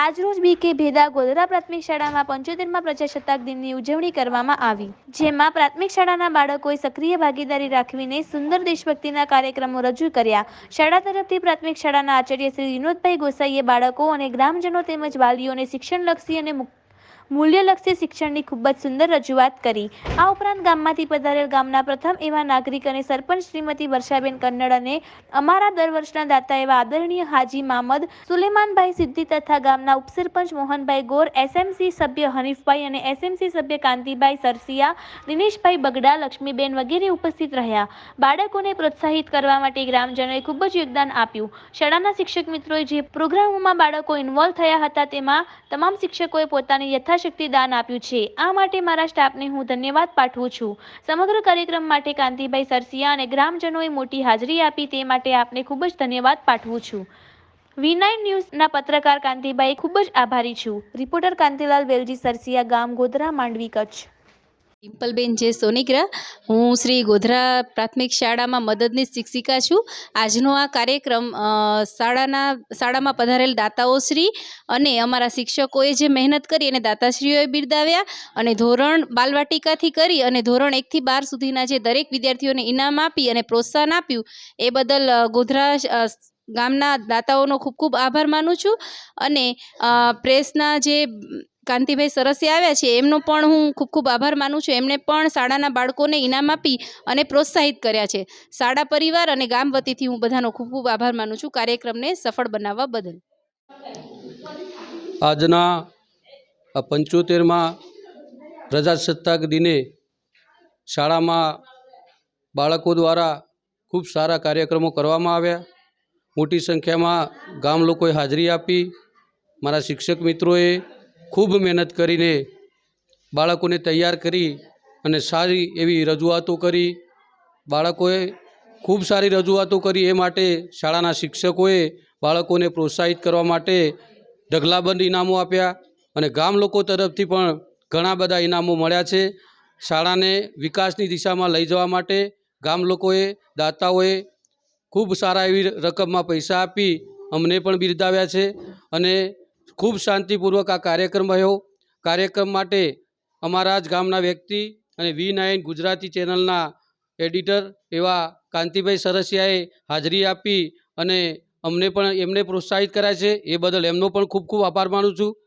આજરોજ બી કે ભેદા ગોધરા પ્રાથમિક શાળામાં પંચોતેરમાં પ્રજાસત્તાક દિનની ઉજવણી કરવામાં આવી, જેમાં પ્રાથમિક શાળાના બાળકોએ સક્રિય ભાગીદારી રાખવીને સુંદર દેશભક્તિના કાર્યક્રમો રજૂ કર્યા. શાળા તરફથી પ્રાથમિક શાળાના આચાર્ય શ્રી વિનોદભાઈ ગોસાઈએ બાળકો અને ગ્રામજનો તેમજ વાલીઓને શિક્ષણલક્ષી અને મુ- મૂલ્યલક્ષી શિક્ષણની ખૂબ જ સુંદર રજૂઆત કરી. આ ઉપરાંત ગામમાંથી પધારેલ ગામના પ્રથમ એવા નાગરિક અને સરપંચ શ્રીમતી વર્ષાબેન કન્નડ અને અમારા દર વર્ષના દાતા એવા આદરણીય હાજી મામદ સુલેમાનભાઈ સિદ્ધિ તથા ગામના ઉપસરપંચ મોહનભાઈ ગોર, એસએમસી સભ્ય હનીફભાઈ અને એસએમસી સભ્ય કાંતિભાઈ સરસિયા, દિનેશભાઈ બગડા, લક્ષ્મીબેન વગેરે ઉપસ્થિત રહ્યા. બાળકોને પ્રોત્સાહિત કરવા માટે ગ્રામજનોએ ખૂબ જ યોગદાન આપ્યું. શાળાના શિક્ષક મિત્રોએ જે પ્રોગ્રામોમાં બાળકો ઇન્વોલ્વ થયા હતા તેમાં તમામ શિક્ષકોએ પોતાની યથાશક્તિ દાન આપ્યું છે. આ માટે મારા સ્ટાફને હું ધન્યવાદ પાઠવું છું. સમગ્ર કાર્યક્રમ માટે કાંતિભાઈ સરસિયા અને ગ્રામજનોએ મોટી હાજરી આપી તે માટે આપને ખૂબ જ ધન્યવાદ પાઠવું છું. વી નાઇન ન્યૂઝના પત્રકાર કાંતિભાઈ ખૂબ જ આભારી છું. રિપોર્ટર કાંતિલાલ વેલજી, સરસિયા ગામ, ગોધરા, માંડવી, કચ્છ. ડિમ્પલબેન, જે સોનીગ્રા હું શ્રી ગોધરા પ્રાથમિક શાળામાં મદદનીશ શિક્ષિકા છું. આજનો આ કાર્યક્રમ શાળાના, શાળામાં પધારેલ દાતાઓશ્રી અને અમારા શિક્ષકોએ જે મહેનત કરી અને દાતાશ્રીઓએ બિરદાવ્યા અને ધોરણ બાલવાટિકાથી કરી અને ધોરણ એકથી બાર સુધીના જે દરેક વિદ્યાર્થીઓને ઇનામ આપી અને પ્રોત્સાહન આપ્યું, એ બદલ ગોધરા ગામના દાતાઓનો ખૂબ ખૂબ આભાર માનું છું. અને પ્રેસના જે કાંતિભાઈ સરસી આવ્યા છે, એમનો પણ હું ખૂબ ખૂબ આભાર માનું છું. એમણે પણ શાળાના બાળકોને ઇનામ આપી અને પ્રોત્સાહિત કર્યા છે. શાળા પરિવાર અને ગામ વતીથી હું બધાનો ખૂબ ખૂબ આભાર માનું છું. કાર્યક્રમને સફળ બનાવવા બદલ. આજના પંચોતેરમાં પ્રજાસત્તાક દિને શાળામાં બાળકો દ્વારા ખૂબ સારા કાર્યક્રમો કરવામાં આવ્યા. મોટી સંખ્યામાં ગામ લોકોએ હાજરી આપી. મારા શિક્ષક મિત્રોએ ખૂબ મહેનત કરીને બાળકોને તૈયાર કરી અને સારી એવી રજૂઆતો કરી. બાળકોએ ખૂબ સારી રજૂઆતો કરી એ માટે શાળાના શિક્ષકોએ બાળકોને પ્રોત્સાહિત કરવા માટે ઢગલાબંધ ઇનામો આપ્યા અને ગામ લોકો તરફથી પણ ઘણા બધા ઇનામો મળ્યા છે. શાળાને વિકાસની દિશામાં લઈ જવા માટે ગામ લોકોએ, દાતાઓએ ખૂબ સારા એવી રકમમાં પૈસા આપી અમને પણ બિરદાવ્યા છે અને ખૂબ શાંતિપૂર્વક આ કાર્યક્રમ રહ્યો. કાર્યક્રમ માટે અમારા જ ગામના વ્યક્તિ અને વી નાઇન ગુજરાતી ચેનલના એડિટર એવા કાંતિભાઈ સરસિયાએ હાજરી આપી અને અમને પણ એમને પ્રોત્સાહિત કર્યા છે. એ બદલ એમનો પણ ખૂબ ખૂબ આભાર માનું છું.